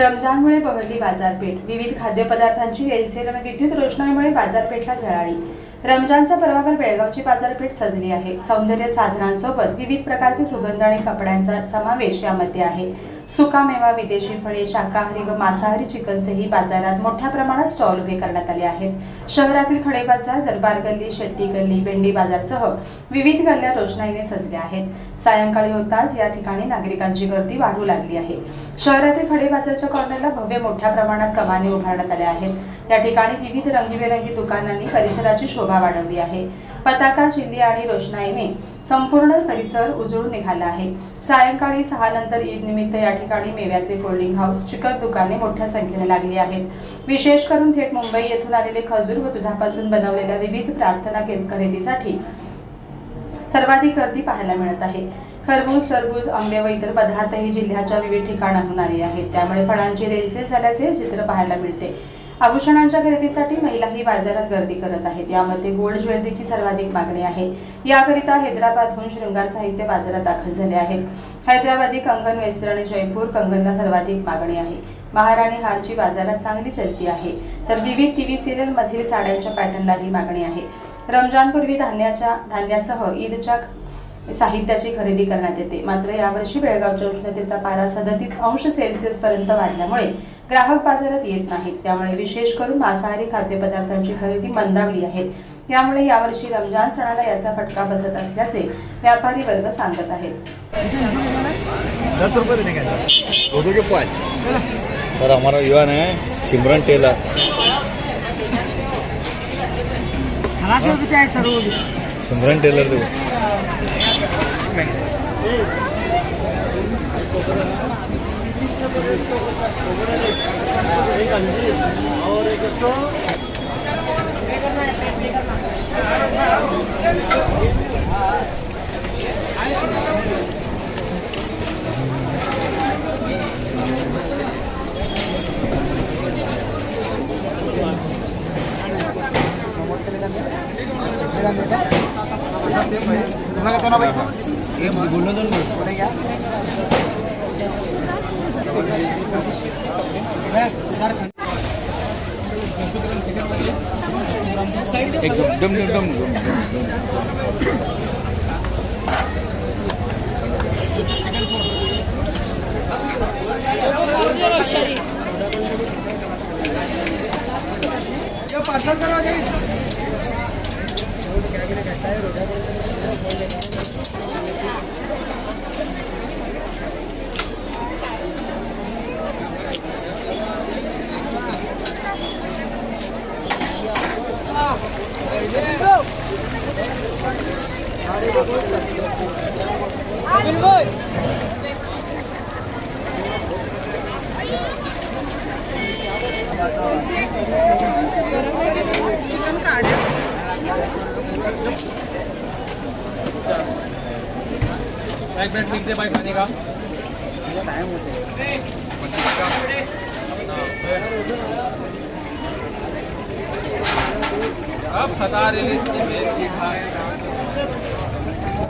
रमजानमुळे बहरली बाजारपेठ. विविध खाद्यपदार्थांची रेलसेल आणि विद्युत रोषणाईमुळे बाजारपेठला झळाळी रमजानच्या पर्वावर बेळगावची बाजारपेठ सजली आहे. सौंदर्य साधनांसोबत विविध प्रकारचे सुगंध आणि कपड्यांचा समावेश यामध्ये आहे. सुकामेवा विदेशी फळे शाकाहारी व मांसाहारी चिकनचेही बाजारात मोठ्या प्रमाणात स्टॉल उभे करण्यात आले आहेत. शहरातील खडे बाजार दरबार गल्ली शेट्टी गल्ली भेंडी बाजारसह विविध गल्ल्या रोषणाईने सजल्या आहेत. सायंकाळी होताच या ठिकाणी नागरिकांची गर्दी वाढू लागली आहे. शहरातील खडे बाजारच्या कॉर्नरला भव्य मोठ्या प्रमाणात कमानी उभारण्यात आल्या आहेत. या ठिकाणी विविध रंगीबेरंगी दुकानांनी परिसराची शोभा वाढवली आहे. पताका चिल्ली आणि रोषणाईने संपूर्ण परिसर उजळून निघाला आहे. सायंकाळी सहा नंतर ईद निमित्त या ठिकाणी मेव्याचे कोल्डिंग हाऊस चिकन दुकाने मोठ्या संख्येने लागली आहेत. विशेष करून थेट मुंबई येथून आलेले खजूर व दुधापासून बनवलेल्या विविध प्रार्थना के- खरेदीसाठी सर्वाधिक गर्दी पाहायला मिळत आहे. खरबूज टरबूज आंबे व इतर पदार्थही जिल्ह्याच्या विविध ठिकाणाहून आले आहेत. त्यामुळे फळांची रेलचेल झाल्याचे चित्र पाहायला मिळते. आभूषणांच्या खरेदीसाठी महिलाही बाजारात गर्दी करत आहेत. यामध्ये गोल्ड ज्वेलरीची सर्वाधिक मागणी आहे. याकरिता हैदराबादहून शृंगार साहित्य बाजारात दाखल झाले आहेत हैदराबादी कंगन वेस्टर्न आणि जयपूर कंगनला सर्वाधिक मागणी आहे. महाराणी हारची बाजारात चांगली चलती आहे. तर विविध टीव्ही सिरियल मधील साड्यांच्या पॅटर्नलाही मागणी आहे. रमजानपूर्वी धान्याच्या धान्यासह ईदच्या साहित्याची खरेदी करण्यात येते. मात्र यावर्षी बेळगावच्या उष्णतेचा पारा सदतीस अंश सेल्सिअस पर्यंत वाढल्यामुळे ग्राहक बाजारात येत नाहीत. त्यामुळे विशेष करून मांसाहारी खाद्यपदार्थांची खरेदी मंदावली आहे. त्यामुळे यावर्षी रमजान सणाला याचा फटका बसत असल्याचे व्यापारी वर्ग सांगत आहेत. दस रुपये देने का दो दो के पाँच. सर हमारा युवा है सिमरन टेलर खलासी रुपये आहे सर. वो भी सिमरन टेलर दो तुम्हाला का तो ना भाई ये एकदम डम डम डम ये पार्सल करवा जाइए एक मिनट सीखते भाई खाने का अब सता रिलीज की बेस की खाए